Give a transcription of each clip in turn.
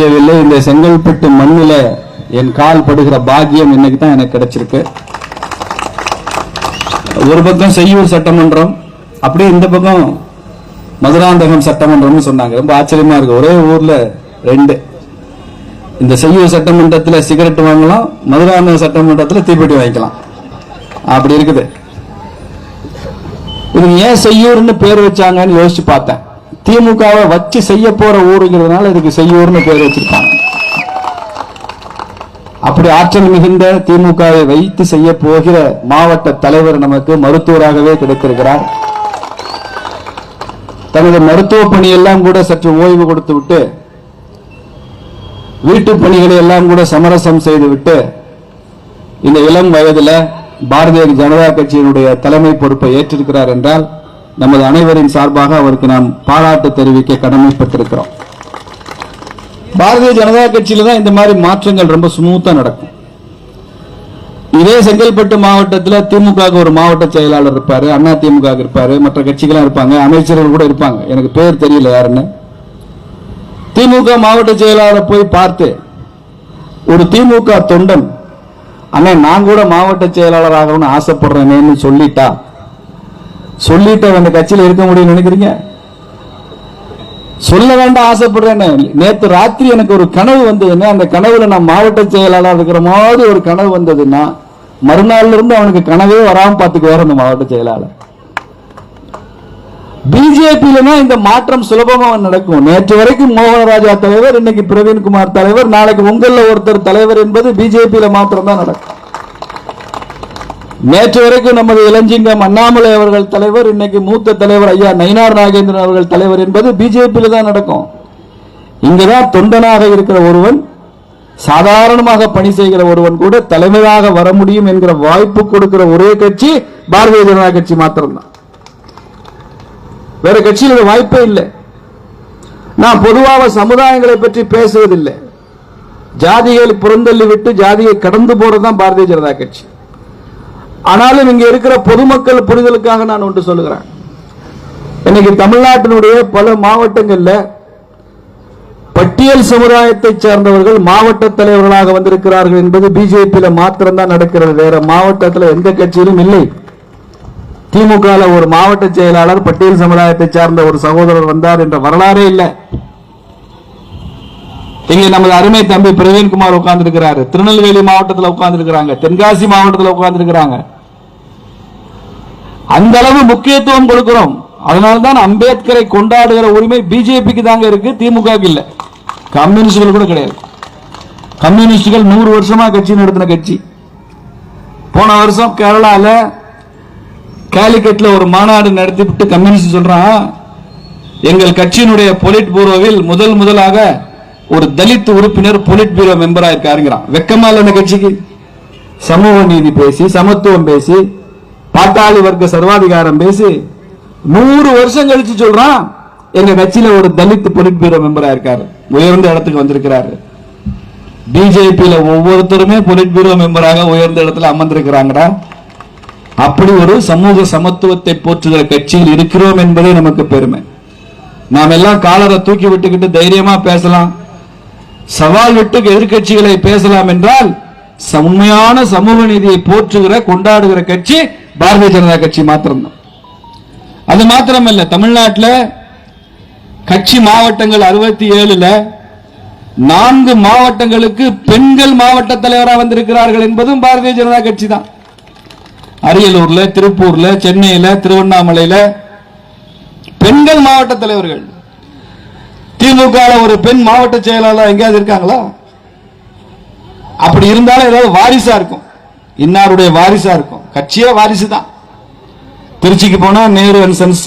முடியவில்லை. இந்த செங்கல்பட்டு மண்ணில் என் கால் படுகிற பாக்கியம் இன்னைக்கு தான் எனக்கு கிடைச்சிருக்கு. ஒரு பக்கம் செய்யூர் சட்டமன்றம் அப்படியே இந்த பக்கம் மதுராந்தகம் சட்டமன்றம்னு சொன்னாங்க. ரொம்ப ஆச்சரியமா இருக்கு. ஒரே ஊர்ல ரெண்டு. இந்த செய்யூர் சட்டமன்றத்தில் சிகரெட் வாங்கலாம் மதுராந்தகம் சட்டமன்றத்தில் தீப்பெட்டி வாங்கிக்கலாம். அப்படி இருக்குது. இது ஏன் செய்யூர்னு பேர் வச்சாங்கன்னு யோசிச்சு பார்த்தேன். திமுகவை வச்சு செய்ய போற ஊருங்கிறதுனால இதுக்கு செய்யூர்னு பேர் வச்சிருக்காங்க. அப்படி ஆற்றல் மிகுந்த திமுகவை வைத்து செய்ய போகிற மாவட்ட தலைவர் நமக்கு மருத்துவராகவே கிடைத்திருக்கிறார். தனது மருத்துவ பணியெல்லாம் கூட சற்று ஓய்வு கொடுத்து விட்டு வீட்டு பணிகளை எல்லாம் கூட சமரசம் செய்துவிட்டு இந்த இளம் வயதுல பாரதிய ஜனதா கட்சியினுடைய தலைமை பொறுப்பை ஏற்றிருக்கிறார் என்றால் நமது அனைவரின் சார்பாக அவருக்கு நாம் பாராட்டு தெரிவிக்க கடமைப்பட்டிருக்கிறோம். பாரதிய ஜனதா கட்சியில தான் இந்த மாதிரி மாற்றங்கள் ரொம்ப ஸ்மூத்தா நடக்கும். இதே செங்கல்பட்டு மாவட்டத்தில் திமுக ஒரு மாவட்ட செயலாளர் இருப்பாரு அண்ணா திமுக இருப்பாரு மற்ற கட்சிகளாம் இருப்பாங்க அமைச்சர்கள் கூட இருப்பாங்க. எனக்கு பேர் தெரியல யாருன்னு திமுக மாவட்ட செயலாளரை போய் பார்த்து ஒரு திமுக தொண்டன் அண்ணன் நான் கூட மாவட்ட செயலாளர் ஆகணும்னு ஆசைப்படுறேனேன்னு சொல்லிட்டா சொல்லிட்டு அந்த கட்சியில இருக்க முடியும்னு நினைக்கிறீங்க? சொல்ல வேண்டாம் ஆசைப்படுறேன்னு. நேத்து ராத்திரி எனக்கு ஒரு கனவு வந்ததுன்னா அந்த கனவுல நான் மாவட்ட செயலாளர் இருக்கிற மாதிரி ஒரு கனவு வந்ததுன்னா மறுநாள்ல இருந்து அவனுக்கு கனவே வராம பாத்துக்குவார் அந்த மாவட்ட செயலாளர். பிஜேபியில இந்த மாற்றம் சுலபமா நடக்கும். நேற்று வரைக்கும் மோகனராஜா தலைவர் இன்னைக்கு பிரவீன்குமார் தலைவர் நாளைக்கு உங்கள ஒருத்தர் தலைவர் என்பது பிஜேபியில மாத்திரம் தான் நடக்கும். நேற்று வரைக்கும் நமது இளஞ்சிங்கம் அண்ணாமலை அவர்கள் தலைவர் இன்னைக்கு மூத்த தலைவர் ஐயா நயினார் நாகேந்திரன் அவர்கள் தலைவர் என்பது பிஜேபியில் தான் நடக்கும். இங்குதான் தொண்டனாக இருக்கிற ஒருவன் சாதாரணமாக பணி செய்கிற ஒருவன் கூட தலைமையாக வர முடியும் என்கிற வாய்ப்பு கொடுக்கிற ஒரே கட்சி பாரதிய ஜனதா கட்சி மாத்திரம்தான். வேற கட்சியில் வாய்ப்பே இல்லை. நான் பொதுவாக சமுதாயங்களை பற்றி பேசுவதில்லை. ஜாதிகளை புறந்தள்ளி விட்டு ஜாதியை கடந்து போறதுதான் பாரதிய ஜனதா கட்சி. ஆனாலும் இங்க இருக்கிற பொதுமக்கள் புரிதலுக்காக நான் ஒன்று சொல்லுகிறேன். இன்னைக்கு தமிழ்நாட்டினுடைய பல மாவட்டங்களில் பட்டியல் சமுதாயத்தை சார்ந்தவர்கள் மாவட்ட தலைவர்களாக வந்திருக்கிறார்கள் என்பது பிஜேபியில் மாத்திரம்தான் நடக்கிறது. வேற மாவட்டத்தில் எந்த கட்சியிலும் இல்லை. திமுக ஒரு மாவட்ட செயலாளர் பட்டியல் சமுதாயத்தை சார்ந்த ஒரு சகோதரர் வந்தார் என்ற வரலாறே இல்லை. இங்க நமது அருமை தம்பி பிரவீன்குமார் உட்கார்ந்துருக்கிறாரு. திருநெல்வேலி மாவட்டத்தில் உட்கார்ந்து இருக்கிறாங்க தென்காசி மாவட்டத்தில் உட்கார்ந்து இருக்கிறாங்க அந்த அளவு முக்கியத்துவம் கொடுக்கிறோம். அதனால்தான் அம்பேத்கரை கொண்டாடுகிற உரிமை பிஜேபிக்கு தாங்க இருக்கு திமுக இல்லை. கம்யூனிஸ்டுகள் கூட கிடையாது. கம்யூனிஸ்டுகள் நூறு வருஷமா கட்சி நடத்தின கட்சி. போன வருஷம் கேரளால கேலிக்கட்ல ஒரு மாநாடு நடத்திவிட்டு கம்யூனிஸ்ட் சொல்றான் எங்கள் கட்சியினுடைய பொலிட் பூரோவில் முதல் முதலாக ஒரு தலித் உறுப்பினர் பொலிட் பியூரோ மெம்பரா இருக்காருங்கிறான் வெக்கமா இல்ல கட்சிக்கு? சமூக நீதி பேசி சமத்துவம் பேசி பாட்டாளி வர்க்க சர்வாதிகாரம் பேசி நூறு வருஷம் கழிச்சு சொல்றான் எங்க கட்சியில ஒரு தலித் பொலிட் பியூரோ மெம்பரா இருக்காரு. உயர்ந்த இடத்துக்கு வந்திருக்கிறாரு. பிஜேபியில ஒவ்வொருத்தருமே பொலிட் பியூரோ மெம்பராக உயர்ந்த இடத்துல அமர்ந்திருக்கிறாங்கடா. அப்படி ஒரு சமூக சமத்துவத்தை போற்றுகிற கட்சியில் இருக்கிறோம் என்பதே நமக்கு பெருமை. நாம் எல்லாம் காலரை தூக்கி விட்டுக்கிட்டு தைரியமா பேசலாம். சவால் விட்டு எதிர்க்கட்சிகளை பேசலாம் என்றால் உண்மையான சமூக நீதியை போற்றுகிற கொண்டாடுகிற கட்சி பாரதிய ஜனதா கட்சி மாத்திரம்தான். அது மாத்திரமல்ல தமிழ்நாட்டில் கட்சி மாவட்டங்கள் அறுபத்தி ஏழுல நான்கு மாவட்டங்களுக்கு பெண்கள் மாவட்ட தலைவராக வந்திருக்கிறார்கள் என்பதும் பாரதிய ஜனதா கட்சி தான் அரியலூர்ல திருப்பூர்ல சென்னையில திருவண்ணாமலையில பெண்கள் மாவட்ட தலைவர்கள் திமுக ஒரு பெண் மாவட்ட செயலாளர் எங்கேயாவது இருக்காங்களா? அப்படி இருந்தாலும் ஏதாவது வாரிசா இருக்கும். இன்னாருடைய வாரிசா இருக்கும். கட்சியே வாரிசு தான் திருச்சிக்கு போனா நேரு அண்ட் சன்ஸ்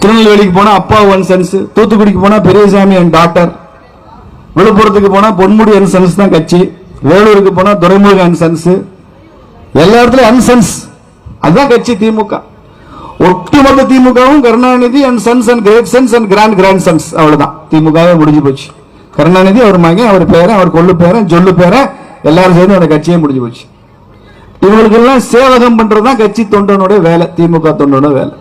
திருநெல்வேலிக்கு போனா அப்பா ஒன் சன்ஸ் தூத்துக்குடிக்கு போனா பெரியசாமி அண்ட் டாக்டர் விழுப்புரத்துக்கு போனா பொன்முடி அண்ட் சன்ஸ் தான் கட்சி. வேலூருக்கு போனா துரைமுருக அண்ட் சன்ஸ் எல்லா இடத்துலயும் அன்சன்ஸ் அதுதான் கட்சி திமுக. ஒட்டுமொத்த திமுகவும் Karunanidhi and sons and great sons and grand grand sons அவ்வளவுதான். திமுகவே முடிஞ்சு போச்சு. கருணாநிதி அவர் மகன் அவர் பேரன் அவர் கொள்ளு பேரன் சொல்லு பேரன் எல்லாரும் சேர்ந்து அந்த கட்சியே முடிஞ்சு போச்சு. இவங்களுக்கெல்லாம் சேவகம் பண்றதுதான் கட்சி தொண்டனுடைய வேலை திமுக தொண்டனோட வேலை.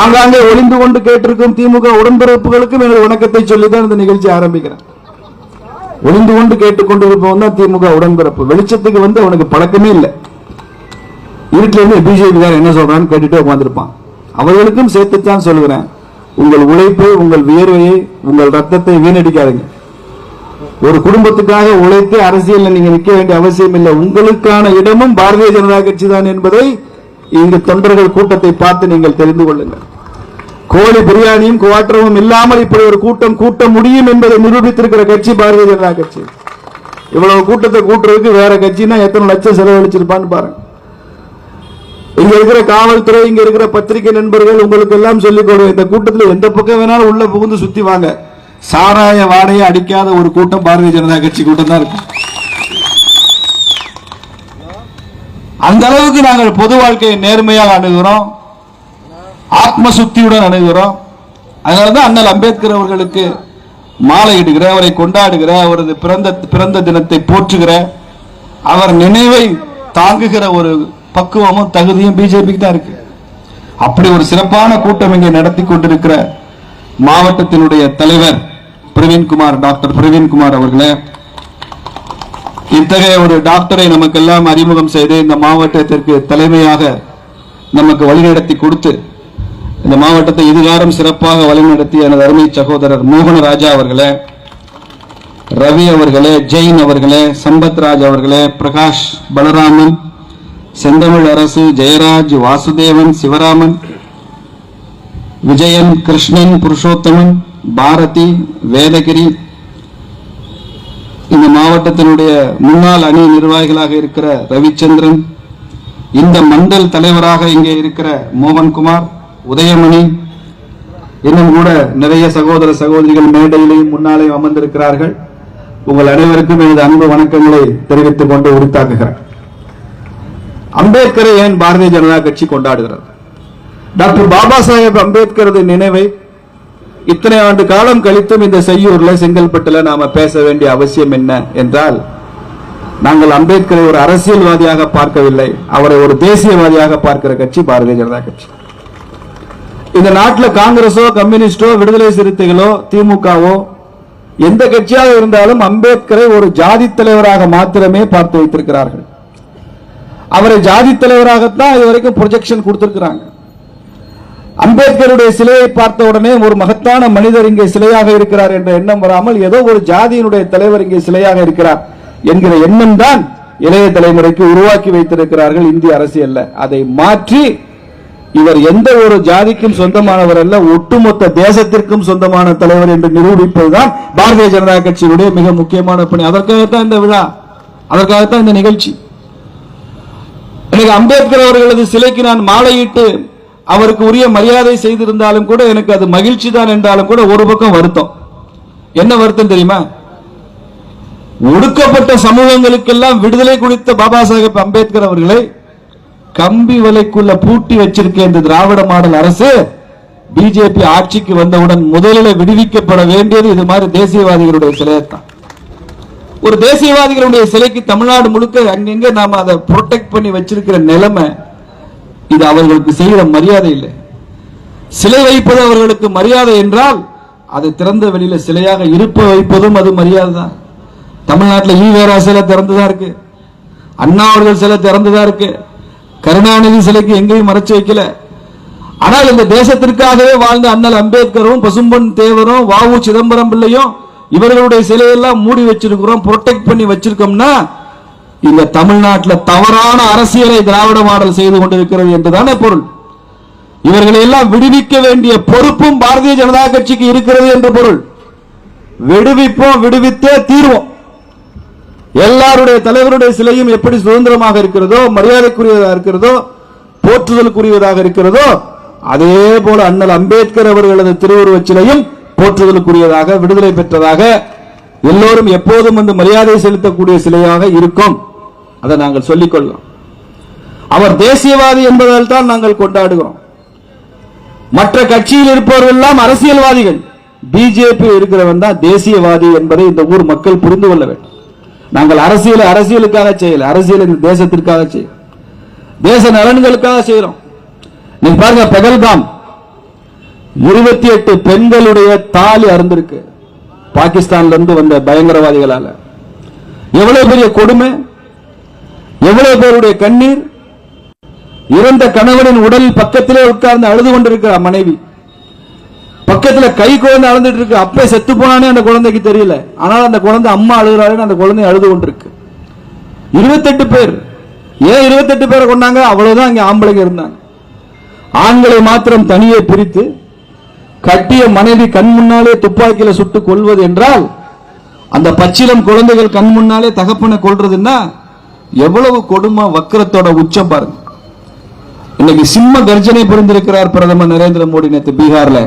ஆங்காங்கே ஒளிந்து கொண்டு கேட்டிருக்கும் திமுக உடன்பிறப்புகளுக்கும் எனது வணக்கத்தை சொல்லிதான் இந்த நிகழ்ச்சி ஆரம்பிக்கிறேன். ஒளிந்து கொண்டு கேட்டுக்கொண்டிருப்பவன் தான் திமுக உடன்பிறப்பு. வெளிச்சத்துக்கு வந்து அவனுக்கு பழக்கமே இல்லை. இருட்டிலிருந்து இருந்து என்ன சொல்றான்னு கேட்டுட்டு உட்காந்துருப்பான் அவர்களுக்கும் சேர்த்துத்தான் சொல்கிறேன் உங்கள் உழைப்பை உங்கள் வியர்வையை உங்கள் ரத்தத்தை வீணடிக்காதீங்க. ஒரு குடும்பத்துக்காக உழைத்து அரசியலில் நீங்க நிற்க வேண்டிய அவசியம் இல்லை. உங்களுக்கான இடமும் பாரதிய ஜனதா கட்சி தான் என்பதை இங்கு தொண்டர்கள் கூட்டத்தை பார்த்து நீங்கள் தெரிந்து கொள்ளுங்கள். கோழி பிரியாணியும் குவாற்றமும் இல்லாமல் இப்படி ஒரு கூட்டம் கூட்ட முடியும் என்பதை நிரூபித்திருக்கிற கட்சி பாரதிய ஜனதா கட்சி. இவ்வளவு கூட்டத்தை கூட்டுறதுக்கு வேற கட்சினா எத்தனை லட்சம் செலவழிச்சிருப்பான்னு பாருங்க. இங்க இருக்கிற காவல்துறை இங்க இருக்கிற பத்திரிகை நண்பர்கள் உங்களுக்கு எல்லாம் சொல்லிக் கொடுங்க இந்த கூட்டத்தில் எந்த பக்கம் வேணாலும் உள்ள புகுந்து சுத்தி வாங்க. சாராய வாடையை அடிக்காத ஒரு கூட்டம் பாரதிய ஜனதா கட்சி கூட்டம் தான் இருக்கு அந்த அளவுக்கு நாங்கள் பொது வாழ்க்கையை நேர்மையாக அணுகிறோம். ஆத்ம சுத்தியுடன் அணுகிறோம். அதனாலதான் அண்ணல் அம்பேத்கர் அவர்களுக்கு மாலை இடுகிற அவரை கொண்டாடுகிற அவரது பிறந்த பிறந்த தினத்தை போற்றுகிற அவர் நினைவை தாங்குகிற ஒரு பக்குவமும் தகுதியும் பிஜேபிக்கு தான் இருக்கு. அப்படி ஒரு சிறப்பான கூட்டம் இங்கே நடத்தி கொண்டிருக்கிற மாவட்டத்தினுடைய தலைவர் பிரவீன்குமார் டாக்டர் பிரவீன்குமார் அவர்களே இத்தகைய ஒரு டாக்டரை நமக்கெல்லாம் அறிமுகம் செய்து இந்த மாவட்டத்திற்கு தலைமையாக நமக்கு வழிநடத்தி கொடுத்து இந்த மாவட்டத்தை இதுகாரம் சிறப்பாக வழிநடத்திய எனது அருமை சகோதரர் மோகன ராஜா அவர்களே ரவி அவர்களே ஜெயின் அவர்களே சம்பத்ராஜ் அவர்களே பிரகாஷ் பலராமன் செந்தமிழ் அரசு ஜெயராஜ் வாசுதேவன் சிவராமன் விஜயன் கிருஷ்ணன் புருஷோத்தமன் பாரதி வேதகிரி இந்த மாவட்டத்தினுடைய முன்னாள் அணி நிர்வாகிகளாக இருக்கிற ரவிச்சந்திரன் இந்த மண்டல் தலைவராக இங்கே இருக்கிற மோகன்குமார் உதயமணி இன்னும் கூட நிறைய சகோதர சகோதரிகள் மேடையிலையும் முன்னாலே அமர்ந்திருக்கிறார்கள். உங்கள் அனைவருக்கும் எனது அன்பு வணக்கங்களை தெரிவித்துக் கொண்டு உரித்தாக்குகிறேன். அம்பேத்கரை ஏன் பாரதிய ஜனதா கட்சி கொண்டாடுகிறது? டாக்டர் பாபா சாஹேப் அம்பேத்கரது நினைவை இத்தனை ஆண்டு காலம் கழித்தும் இந்த செய்யூர்ல செங்கல்பட்டுல நாம பேச வேண்டிய அவசியம் என்ன என்றால் நாங்கள் அம்பேத்கரை ஒரு அரசியல்வாதியாக பார்க்கவில்லை அவரை ஒரு தேசியவாதியாக பார்க்கிற கட்சி பாரதிய ஜனதா கட்சி. இந்த நாட்டில் காங்கிரஸோ கம்யூனிஸ்டோ விடுதலை சிறுத்தைகளோ திமுகவோ எந்த கட்சியாக இருந்தாலும் அம்பேத்கரை ஒரு ஜாதி தலைவராக மாத்திரமே பார்த்து வைத்திருக்கிறார்கள். அவரை ஜாதி தலைவராகத்தான் இதுவரைக்கும் ப்ரொஜெக்ஷன் கொடுத்திருக்கிறாங்க. அம்பேத்கருடைய சிலையை பார்த்த உடனே ஒரு மகத்தான மனிதர் இங்கே சிலையாக இருக்கிறார் என்ற எண்ணம் வராமல் ஏதோ ஒரு ஜாதியினுடைய தலைவர் இங்கே சிலையாக இருக்கிறார் என்கிற எண்ணம் தான் இளைய தலைமுறைக்கு உருவாக்கி வைத்திருக்கிறார்கள் இந்திய அரசியல்ல. அதை மாற்றி இவர் எந்த ஒரு ஜாதிக்கும் சொந்தமானவர் அல்ல ஒட்டுமொத்த தேசத்திற்கும் சொந்தமான தலைவர் என்று நிரூபிப்பதுதான் பாரதிய ஜனதா கட்சியினுடைய மிக முக்கியமான பணி. அதற்காகத்தான் இந்த விழா அதற்காகத்தான் இந்த நிகழ்ச்சி. எனக்கு அம்பேத்கர் அவர்களது சிலைக்கு நான் மாலையிட்டு அவருக்கு உரிய மரியாதை செய்திருந்தாலும் கூட எனக்கு அது மகிழ்ச்சி தான் என்றாலும் கூட ஒரு பக்கம் வருத்தம். என்ன வருத்தம் தெரியுமா? ஒடுக்கப்பட்ட சமூகங்களுக்கெல்லாம் விடுதலை குறித்த பாபா சாஹேப் அம்பேத்கர் அவர்களை கம்பி வலைக்குள்ள பூட்டி வச்சிருக்க இந்த திராவிட மாடல் அரசு பிஜேபி ஆட்சிக்கு வந்தவுடன் முதலில் விடுவிக்கப்பட வேண்டியது இது மாதிரி தேசியவாதிகளுடைய சிலையத்தான். ஒரு தேசியவாதிகளுடைய சிலைக்கு தமிழ்நாடு முழுக்க அங்கங்க நாம அதை ப்ரொடெக்ட் பண்ணி வச்சிருக்கிற நிலைமை இது அவர்களுக்கு செய்கிற மரியாதை இல்லை. சிலை வைப்பது அவர்களுக்கு மரியாதை என்றால் அதை திறந்த வெளியில சிலையாக இருப்ப வைப்பதும் அது மரியாதை தான். தமிழ்நாட்டில் ஈவேரா சிலை திறந்துதான் இருக்கு. அண்ணா அவர்கள் சிலை திறந்துதான் இருக்கு. கருணாநிதி சிலைக்கு எங்கேயும் மறைச்சு வைக்கல. ஆனால் இந்த தேசத்திற்காகவே வாழ்ந்த அண்ணல் அம்பேத்கரும் பசும்பொன் தேவரும் வாவு சிதம்பரம் பிள்ளையும் இவர்களுடைய சிலையெல்லாம் மூடி வச்சிருக்கிறோம் ப்ரொடெக்ட் பண்ணி வச்சிருக்கோம்னா இந்த தமிழ்நாட்டில் தவறான அரசியலை திராவிட மாடல் செய்து கொண்டிருக்கிறது என்றுதானே பொருள். இவர்களை எல்லாம் விடுவிக்க வேண்டிய பொறுப்பும் பாரதிய ஜனதா கட்சிக்கு இருக்கிறது என்று பொருள். விடுவிப்போம் விடுவித்தே தீர்வோம். எல்லாருடைய தலைவருடைய சிலையும் எப்படி சுதந்திரமாக இருக்கிறதோ மரியாதைக்குரியதாக இருக்கிறதோ போற்றுதலுக்குரியதாக இருக்கிறதோ அதே போல அண்ணல் அம்பேத்கர் அவர்களது திருவுருவச் சிலையும் போற்றுதலுக்குரியதாக விடுதலை பெற்றதாக எல்லோரும் எப்போதும் வந்து மரியாதை செலுத்தக்கூடிய சிலையாக இருக்கும். அதை நாங்கள் சொல்லிக்கொள்ளலாம் அவர் தேசியவாதி என்பதால் தான் நாங்கள் கொண்டாடுகிறோம். மற்ற கட்சியில் இருப்பவர்கள் எல்லாம் அரசியல்வாதிகள். பிஜேபி இருக்கிறவன் தான் தேசியவாதி என்பதை இந்த ஊர் மக்கள் புரிந்து கொள்ள வேண்டும். நாங்கள் அரசியலை அரசியலுக்காக செய்யல. அரசியல் இந்த தேசத்திற்காக செய்யும் தேச நலன்களுக்காக செய்யறோம். நீங்க பாருங்க பெகல்காம். இருபத்தி எட்டு பெண்களுடைய தாலி அறந்திருக்கு. பாகிஸ்தான்ல இருந்து வந்த பயங்கரவாதிகளால. எவ்வளவு பெரிய கொடுமை? எவ்வளவு பேருடைய கண்ணீர்? இறந்த கணவனின் உடல் பக்கத்திலே உட்கார்ந்து அழுது கொண்டிருக்கிறார் மனைவி. பக்கத்துல கை குழந்தை அழுந்துட்டு இருக்கு. அப்பே செத்து போனானே அந்த குழந்தைக்கு தெரியல. ஆனால் அந்த குழந்தை அம்மா அழுகிறாருன்னு அந்த குழந்தை அழுது கொண்டிருக்கு. இருபத்தெட்டு பேர். ஏன் இருபத்தெட்டு பேரை கொண்டாங்க? அவ்வளவுதான் இங்க ஆம்பளைங்க இருந்தாங்க. ஆண்களை மாத்திரம் தனியே பிரித்து கட்டிய மனைவி கண் முன்னாலே துப்பாக்கியில சுட்டு கொள்வது என்றால் அந்த பச்சிலம் குழந்தைகள் கண் முன்னாலே தகப்பனை கொள்றதுன்னா எவ்வளவு கொடுமை வக்கரத்தோட உச்சம் பாருங்க. இன்னைக்கு சிம்ம கர்ஜனை புரிந்திருக்கிறார் பிரதமர் நரேந்திர மோடி நேற்று பீகார்ல.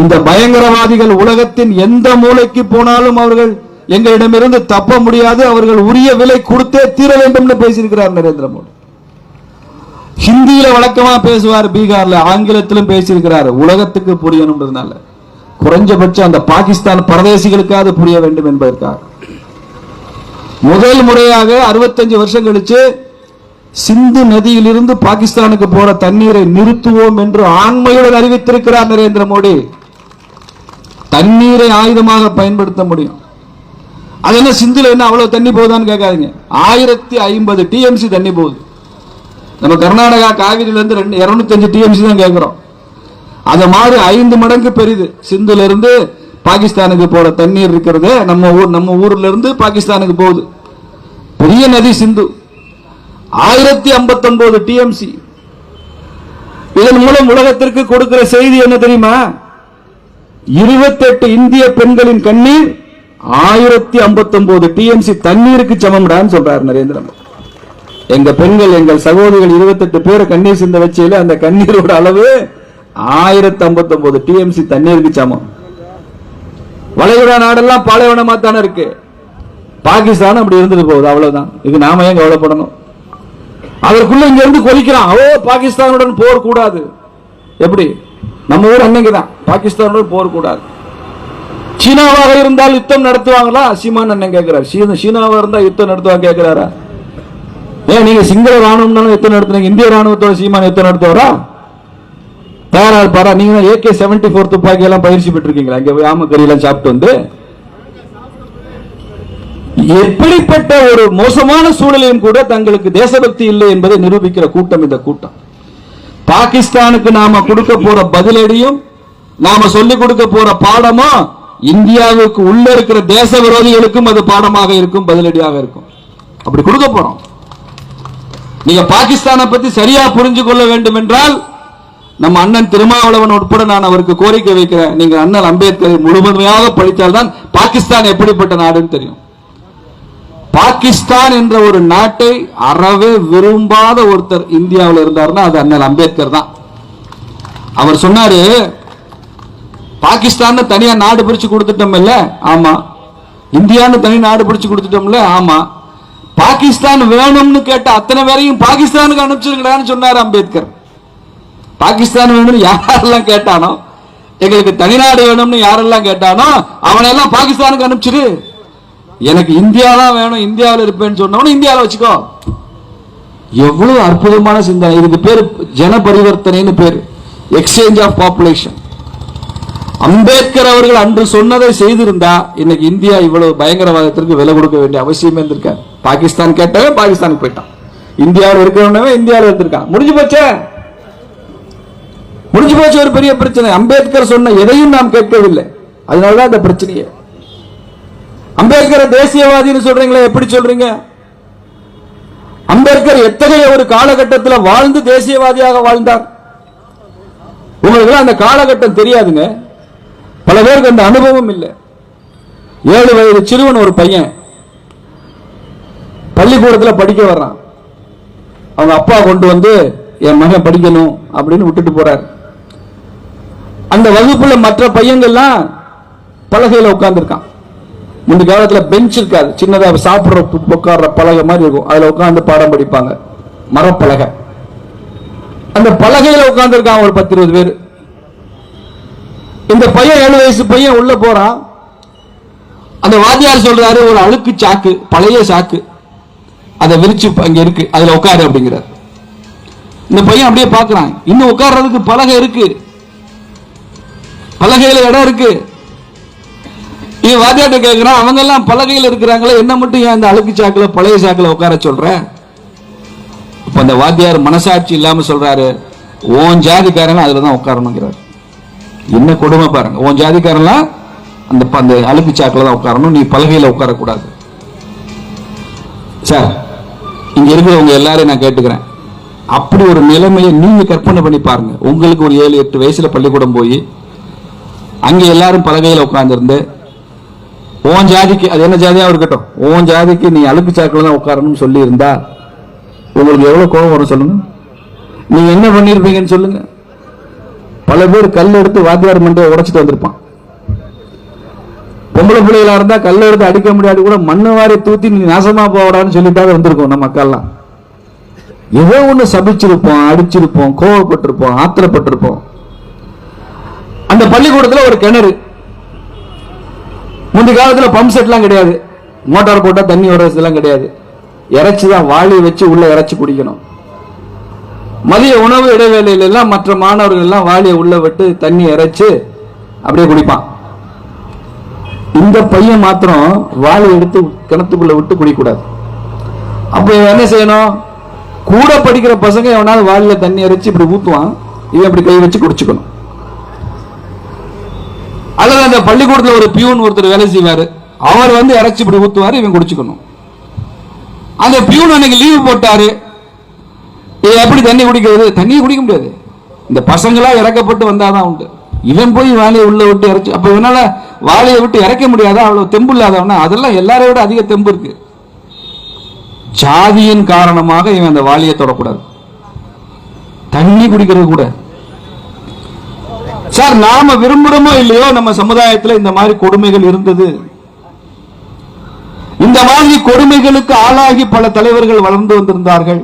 இந்த பயங்கரவாதிகள் உலகத்தின் எந்த மூலைக்கு போனாலும் அவர்கள் எங்களிடமிருந்து தப்ப முடியாது அவர்கள் உரிய விலை கொடுத்தே தீர வேண்டும்னு பேசியிருக்கிறார் நரேந்திர மோடி. ஹிந்தியில வழக்கமா பேசுவார் பீகார்ல ஆங்கிலத்திலும் பேசியிருக்கிறார். உலகத்துக்கு புரியணும்ன்றதுனால குறைஞ்சபட்சம் அந்த பாகிஸ்தான் பரதேசிகளுக்காவது புரிய வேண்டும் என்பதற்காக. முதல் முறையாக 65 வருஷம் கழிச்சு சிந்து நதியிலிருந்து பாகிஸ்தானுக்கு போற தண்ணீரை நிறுத்துவோம் என்று ஆண்மையுடன் அறிவித்திருக்கிறார் நரேந்திர மோடி. தண்ணீரை ஆயுதமாக பயன்படுத்த முடியும். அது என்ன சிந்துல என்ன அவ்வளவு தண்ணி போகுதான்னு கேட்காதீங்க. ஆயிரத்தி ஐம்பது டிஎம்சி தண்ணி போகுது. நம்ம கர்நாடகா காவிரியிலேருந்து ரெண்டு இரநூத்தஞ்சு டிஎம்சி தான் கேட்குறோம் அதை மாதிரி ஐந்து மடங்கு பெரிது. சிந்துலேருந்து பாகிஸ்தானுக்கு போகிற தண்ணீர் இருக்கிறது நம்ம ஊர் நம்ம ஊர்லேருந்து பாகிஸ்தானுக்கு போகுது. பெரிய நதி சிந்து. ஆயிரத்தி ஐம்பத்தொன்பது டிஎம்சி இதன் மூலம் உலகத்திற்கு கொடுக்கிற செய்தி என்ன தெரியுமா? இருபத்தெட்டு இந்திய பெண்களின் கண்ணீர் ஆயிரத்தி ஐம்பத்தி ஒன்பது டிஎம்சி தண்ணீருக்கு சமம்டான்னு சொல்றாரு நரேந்திர மோடி. எங்க பெண்கள் எங்கள் சகோதரிகள் இருபத்தெட்டு பேரை கண்ணீர் சிந்த வச்சையில அந்த கண்ணீரோட அளவு ஆயிரத்தி ஐம்பத்தி ஒன்பது டிஎம்சி தண்ணீருக்கு சமம் வளைகுடா நாடெல்லாம் பாலைவனமா தானே இருக்கு. பாகிஸ்தான் அப்படி இருந்துட்டு போகுது அவ்வளவுதான். இது நாம ஏன் கவலைப்படணும்? அதற்குள்ள இங்க இருந்து கொதிக்கிறான். ஓ பாகிஸ்தானுடன் போர் கூடாது எப்படி? நம்ம ஊர் அன்னைக்குதான். பாகிஸ்தானுடன் போர் கூடாது சீனாவாக இருந்தால் யுத்தம் நடத்துவாங்களா? சீமான் அண்ணன் கேட்கிறார் சீனாவாக இருந்தால் யுத்தம் நடத்துவாங்க கேட்கிறாரா ஏன் நீங்க சிங்கள ராணுவம்னாலும் யுத்தம் நடத்துனீங்க? இந்திய ராணுவத்தோட சீமான யுத்தம் நடத்துவாரா? தயாரா இருப்பாரா நீங்க ஏகே செவன்டி போர் துப்பாக்கி எல்லாம் பயிற்சி பெற்றிருக்கீங்களா? இங்க ஆமக்கறி எல்லாம் சாப்பிட்டு வந்து. எப்படிப்பட்ட ஒரு மோசமான சூழலையும் கூட தங்களுக்கு தேசபக்தி இல்லை என்பதை நிரூபிக்கிற கூட்டம் இந்த கூட்டம். பாகிஸ்தானுக்கு நாம கொடுக்க போற பதிலடியும் நாம சொல்லிக் கொடுக்க போற பாடமும் இந்தியாவுக்கு உள்ள இருக்கிற தேச விரோதிகளுக்கும் அது பாடமாக இருக்கும் பதிலடியாக இருக்கும். அப்படி கொடுக்க போறோம். நீங்க பாகிஸ்தானை பத்தி சரியா புரிஞ்சு கொள்ள வேண்டும் என்றால் நம்ம அண்ணன் திருமாவளவன் உட்பட நான் அவருக்கு கோரிக்கை வைக்கிறேன். நீங்க அண்ணன் அம்பேத்கரை முழுமையாக படித்தால்தான் பாகிஸ்தான் எப்படிப்பட்ட நாடுன்னு தெரியும். பாகிஸ்தான் என்ற ஒரு நாட்டை அறவே விரும்பாத ஒருத்தர் இந்தியாவில் இருந்தார்னா அது அண்ணல் அம்பேத்கர் தான். அவர் சொன்னாரு பாகிஸ்தான் தனியா நாடு பிரிச்சு கொடுத்துட்டோம்ல? ஆமா. இந்தியான்னு தனி நாடு பிடிச்சு கொடுத்துட்டோம்ல? ஆமா. பாகிஸ்தான் வேணும்னு கேட்ட அத்தனை பேரையும் பாகிஸ்தானுக்கு அனுப்பிச்சிருக்கிறான்னு சொன்னார் அம்பேத்கர். பாகிஸ்தான் வேணும்னு யாரெல்லாம் கேட்டானோ எங்களுக்கு தனிநாடு வேணும்னு யாரெல்லாம் கேட்டானோ அவனெல்லாம் பாகிஸ்தானுக்கு அனுப்பிச்சிரு. எனக்கு இந்தியா தான் வேணும் இந்தியாவில் இருப்பேன்னு சொன்னவனு இந்தியாவில் வச்சுக்கோ. எவ்வளவு அற்புதமான சிந்தனை. இதுக்கு பேர் ஜன பரிவர்த்தனைன்னு பேர். எக்ஸ்சேஞ்ச் ஆஃப் பாப்புலேஷன் அம்பேத்கர் அவர்கள் அன்று சொன்னதை செய்திருந்தா இன்னைக்கு இந்தியா இவ்வளவு பயங்கரவாதத்திற்கு விலை கொடுக்க வேண்டிய அவசியமே இருந்திருக்க. பாகிஸ்தான் கேட்டவன் பாகிஸ்தானுக்கு போயிட்டான். இந்தியாவில் இருக்கிறவனவே இந்தியாவில் இருந்திருக்கான். முடிஞ்சு போச்சே? முடிஞ்சு போச்சு ஒரு பெரிய பிரச்சனை. அம்பேத்கர் சொன்ன எதையும் நாம் கேட்கவில்லை. அதனாலதான் அந்த பிரச்சனையே. அம்பேத்கர் தேசியவாதின்னு சொல்றீங்களே எப்படி சொல்றீங்க? அம்பேத்கர் எத்தகைய ஒரு காலகட்டத்தில் வாழ்ந்து தேசியவாதியாக வாழ்ந்தார்? உங்களுக்கு அந்த காலகட்டம் தெரியாதுங்க. பல பேருக்கு அந்த அனுபவம் இல்லை. ஏழு வயது சிறுவன் ஒரு பையன். பள்ளிக்கூடத்தில் படிக்க வர்றான். அவங்க அப்பா கொண்டு வந்து என் மகன் படிக்கணும் அப்படின்னு விட்டுட்டு போறார். அந்த வகுப்புல மற்ற பையங்கள்லாம் பலகையில் உட்காந்துருக்கான் முந்தி காலத்துல பெஞ்ச் இருக்காது. சின்னதா சாப்பிடுற உட்கார்ற பலகை மாதிரி இருக்கும். அதுல உட்கார்ந்து பாடம் படிப்பாங்க. மரப்பலகை. அந்த பலகையில உட்கார்ந்துருக்கான் ஒரு பத்து இருபது பேர். இந்த பையன் ஏழு வயசு பையன் உள்ள போறான் அந்த வாத்தியார் சொல்றாரு ஒரு அழுக்கு சாக்கு பழைய சாக்கு. அதை விரிச்சு அங்க இருக்கு அதுல உட்காரு அப்படிங்கிறார். இந்த பையன் அப்படியே பார்க்கறான். இன்னும் உட்கார்றதுக்கு பலகை இருக்கு. பலகையில இடம் இருக்கு. இவன் வாத்தியாட்ட கேட்கிறான் அவங்க எல்லாம் பலகையில் இருக்கிறாங்களே என்ன மட்டும் ஏன் அந்த அழுக்கு சாக்குல பழைய சாக்குல உட்கார சொல்ற? இப்ப அந்த வாத்தியார் மனசாட்சி இல்லாம சொல்றாரு ஓன் ஜாதிக்காரன் அதுல தான் உட்காரணுங்கிறார். என்ன கொடுமை பாருங்க. உன் ஜாதிக்காரன்லாம் அந்த ப- அந்த அழுக்கு சாக்கில் தான் உட்காரணும். நீ பலகையில் உட்காரக்கூடாது. சார் இங்கே இருக்கிறவங்க எல்லாரையும் நான் கேட்டுக்கிறேன். அப்படி ஒரு நிலைமையை நீங்கள் கற்பனை பண்ணி பாருங்க. உங்களுக்கு ஒரு ஏழு எட்டு வயசில் பள்ளிக்கூடம் போய் அங்கே எல்லாரும் பலகையில் உட்காந்துருந்து உன் ஜாதிக்கு அது என்ன ஜாதியாக இருக்கட்டும். உன் ஜாதிக்கு நீ அழுக்கு சாக்கில் தான் உட்காரணும்னு சொல்லியிருந்தா உங்களுக்கு எவ்வளோ கோபம் வரும் சொல்லுங்கள் நீங்கள் என்ன பண்ணியிருப்பீங்கன்னு சொல்லுங்கள் பல பேர் கல் எடுத்து வாத்தியார் மண்டையை உடைச்சிட்டு வந்திருப்பான். பொம்பளை பிள்ளைகளா இருந்தா கல்லை எடுத்து அடிக்க முடியாது கூட மண்ணு வாரி தூத்தி நீ நாசமா போடான்னு சொல்லிட்டாவது வந்திருக்கோம் நம்ம மக்கள்லாம் ஏதோ ஒண்ணு சபிச்சிருப்போம் அடிச்சிருப்போம் கோவப்பட்டிருப்போம் ஆத்திரப்பட்டிருப்போம். அந்த பள்ளிக்கூடத்துல ஒரு கிணறு. முந்தி காலத்துல பம்ப் செட்லாம் கிடையாது. மோட்டார் போட்டா தண்ணி வர்றதுலாம் கிடையாது. இறைச்சி தான் வாளி வச்சு உள்ள இறைச்சி குடிக்கணும். மதிய உணவு இடைவேளையில எல்லாம் மற்ற மாணவர்கள் எல்லாம் வாளியை உள்ள விட்டு தண்ணி இறைச்சு அப்படியே குடிப்பான். இந்த பையன் மாத்திரம் வாளை எடுத்து கிணத்துக்குள்ள விட்டு குடிக்கக்கூடாது அப்ப இவன் என்ன செய்யணும்? கூட படிக்கிற பசங்க எவனாவது வாளில தண்ணி இறைச்சி இப்படி ஊத்துவான். இவன் இப்படி கை வச்சு குடிச்சுக்கணும். அல்லது அந்த பள்ளிக்கூடத்தில் ஒரு பியூன் ஒருத்தர் வேலை செய்வாரு. அவர் வந்து இறைச்சி இப்படி ஊத்துவாரு இவன் குடிச்சுக்கணும். அந்த பியூன் அன்னைக்கு லீவு போட்டாரு. இது எப்படி தண்ணி குடிக்கிறது? தண்ணியை குடிக்க முடியாது. இந்த பசங்களா இறக்கப்பட்டு வந்தாதான் உண்டு. இவன் போய் வாழையை உள்ள விட்டு இறச்சி அப்போ இவனால வாளியை விட்டு இறக்க முடியாதா? அவ்வளவு தெம்பு இல்லாதவனா? அதெல்லாம் எல்லாரையும் விட அதிக தெம்பு இருக்கு. ஜாதியின் காரணமாக இவன் அந்த வாழையை தொடக்கூடாது. தண்ணி குடிக்கிறது கூட. சார் நாம விரும்புறோமோ இல்லையோ நம்ம சமுதாயத்தில் இந்த மாதிரி கொடுமைகள் இருந்தது. இந்த மாதிரி கொடுமைகளுக்கு ஆளாகி பல தலைவர்கள் வளர்ந்து வந்திருந்தார்கள்.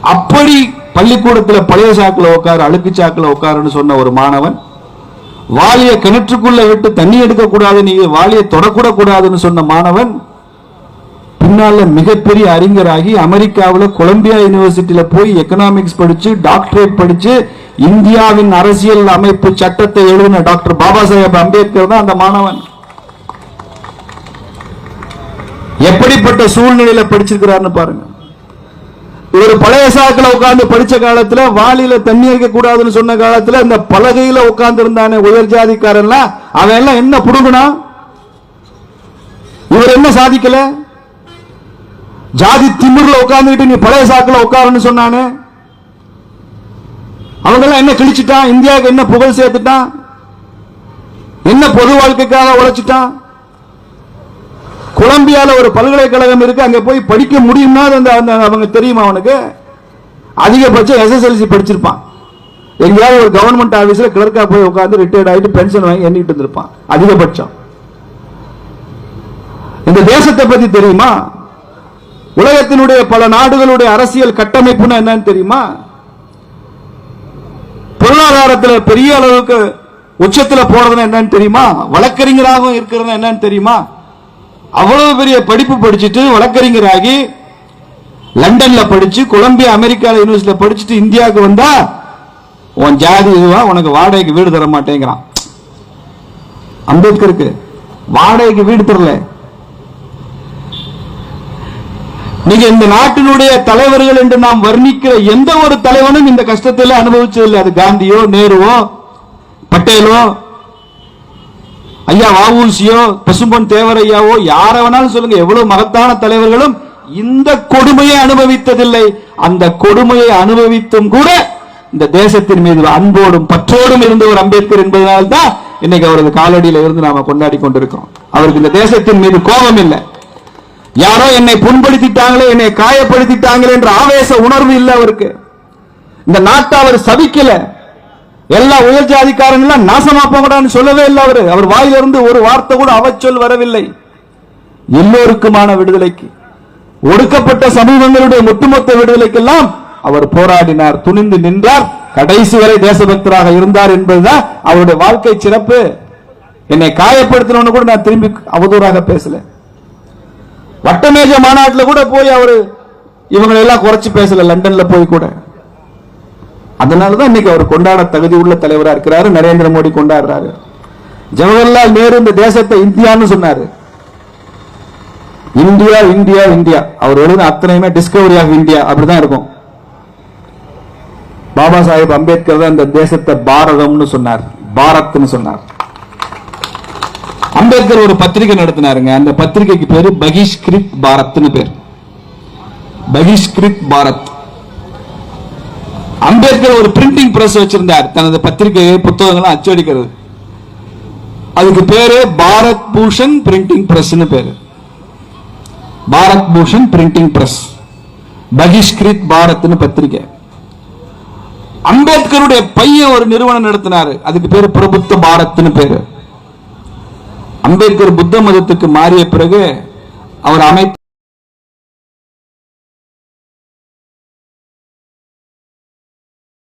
அப்படி பள்ளிக்கூடத்தில் பழைய சாக்கில் உட்காரு அழுக்கு சாக்கில் உட்காருன்னு சொன்ன ஒரு மாணவன் வாளியை கிணற்றுக்குள்ள விட்டு தண்ணி எடுக்கக்கூடாது நீ நீங்க வாளியை தொடக்கூட கூடாதுன்னு சொன்ன மாணவன் பின்னால மிகப்பெரிய அறிஞராகி அமெரிக்காவில் கொலம்பியா யூனிவர்சிட்டியில போய் எக்கனாமிக்ஸ் படிச்சு டாக்டரேட் படிச்சு இந்தியாவின் அரசியல் அமைப்பு சட்டத்தை எழுதின டாக்டர் பாபா சாஹேப் அம்பேத்கர் தான் அந்த மாணவன். எப்படிப்பட்ட சூழ்நிலையில படிச்சிருக்கிறார்னு பாருங்க. ஒரு பழைய சாக்கில் உட்காந்து படிச்ச காலத்துல வாளியில தண்ணி வைக்க கூடாதுன்னு சொன்ன காலத்துல இந்த பலகையில உட்கார்ந்து இருந்தானே உயர் ஜாதிக்காரன்லாம் அவன் எல்லாம் என்ன புடுங்கினா? இவர் என்ன சாதிக்கல? ஜாதி திமிர்ல உட்கார்ந்துட்டு நீ பழைய சாக்கில் உட்காருன்னு சொன்னானே. அவங்கெல்லாம் என்ன கிழிச்சிட்டான்? இந்தியாவுக்கு என்ன புகழ் சேர்த்துட்டான்? என்ன பொது வாழ்க்கைக்காக உழைச்சிட்டான்? கொலம்பியால ஒரு பல்கலைக்கழகம் இருக்கு. அங்க போய் படிக்க முடியும்னா அந்த அந்த அவங்க தெரியுமா அவனுக்கு? அதிகபட்சம் எஸ்எஸ்எல்சி படிச்சிருப்பான். எங்கேயாவது ஒரு கவர்மெண்ட் ஆபீஸ்ல கிளர்க்கா போய் உட்காந்து ரிட்டையர்ட் ஆயிட்டு பென்ஷன் வாங்கி எண்ணிட்டு இருந்திருப்பான். அதிகபட்சம். இந்த தேசத்தை பத்தி தெரியுமா? உலகத்தினுடைய பல நாடுகளுடைய அரசியல் கட்டமைப்புனா என்னன்னு தெரியுமா? பொருளாதாரத்துல பெரிய அளவுக்கு உச்சத்துல போறதுன்னா என்னன்னு தெரியுமா? வழக்கறிஞராகவும் இருக்கிறது என்னன்னு தெரியுமா? அவ்வளவு பெரிய படிப்பு படிச்சுட்டு வழக்கறிஞராகி லண்டன்ல படிச்சு கொலம்பியா அமெரிக்கா யூனிவர்சிட்டியில படிச்சுட்டு இந்தியாவுக்கு வந்தா உன் ஜாதி இதுவா? உனக்கு வாடகைக்கு வீடு தர மாட்டேங்கிறான். அம்பேத்கருக்கு வாடகைக்கு வீடு தரல. நீங்க இந்த நாட்டினுடைய தலைவர்கள் என்று நாம் வர்ணிக்கிற எந்த ஒரு தலைவனும் இந்த கஷ்டத்தில் அனுபவிச்சதில்லை. அது காந்தியோ நேருவோ பட்டேலோ ஐயா வாவூசியோ பசும்பொன் தேவரையாவோ யார வேணாலும் சொல்லுங்க எவ்வளவு மகத்தான தலைவர்களும் இந்த கொடுமையை அனுபவித்ததில்லை. அந்த கொடுமையை அனுபவித்தும் கூட இந்த தேசத்தின் மீது அன்போடும் பற்றோடும் இருந்த ஒரு அம்பேத்கர் என்பதனால்தான் இன்னைக்கு அவரது காலடியில இருந்து நாம கொண்டாடி கொண்டிருக்கிறோம். அவருக்கு இந்த தேசத்தின் மீது கோபம் இல்லை. யாரோ என்னை புண்படுத்திட்டாங்களே என்னை காயப்படுத்திட்டாங்களே என்ற ஆவேச உணர்வு இல்லை அவருக்கு. இந்த நாட்டை அவர் சபிக்கல. எல்லா உயர் ஜாதிக்காரங்களும் நாசமா போங்கடான்னு சொல்லவே இல்லை அவரு. அவர் வாயிலிருந்து ஒரு வார்த்தை கூட அவச்சொல் வரவில்லை. எல்லோருக்குமான விடுதலைக்கு ஒடுக்கப்பட்ட சமூகங்களுடைய ஒட்டுமொத்த விடுதலைக்கெல்லாம் அவர் போராடினார் துணிந்து நின்றார். கடைசி வரை தேசபக்தராக இருந்தார் என்பதுதான் அவருடைய வாழ்க்கை சிறப்பு. என்னை காயப்படுத்தினவனு கூட நான் திரும்பி அவதூறாக பேசல. வட்டமேஜ மாநாட்டில் கூட போய் அவரு இவங்களை எல்லாம் குறைச்சு பேசல லண்டன்ல போய் கூட. அதனாலதான் இன்னைக்கு அவர் கொண்டாட தகுதி உள்ள தலைவரா இருக்கிறாரு நரேந்திர மோடி கொண்டாடுறாரு. ஜவஹர்லால் நேரு இந்த தேசத்தை இந்தியான்னு சொன்னாரு. India India India. அவர் எழுதின அத்தனையுமே டிஸ்கவரி ஆஃப் இந்தியா அப்படிதான் இருக்கும். பாபா சாஹிப் அம்பேத்கர் தான் இந்த தேசத்தை பாரதம்னு சொன்னார் பாரத்னு சொன்னார். அம்பேத்கர் ஒரு பத்திரிகை நடத்தினாருங்க. அந்த பத்திரிகைக்கு பேரு பகிஷ்கிருத் பாரத்னு பேர். பகிஷ்கிருத் பாரத். அம்பேத்கர் ஒரு பிரிண்டிங் பிரஸ் வச்சிருந்தார். தனது பத்திரிகையை புத்தகங்களை அச்சடிக்கிறது. அதுக்கு பேரு பாரத் பூஷன் பிரிண்டிங் பிரஸ் பேரு. பாரத் பூஷன் பிரிண்டிங் பிரஸ் பகிஷ்கிருத் பாரத்னு பத்திரிகை. அம்பேத்கருடைய பையன் ஒரு நிறுவனம் நடத்தினாரு. அதுக்கு பேரு பிரபுத்த பாரத்னு பேரு. அம்பேத்கர் புத்த மதத்துக்கு மாறிய பிறகு அவர் அமைத்த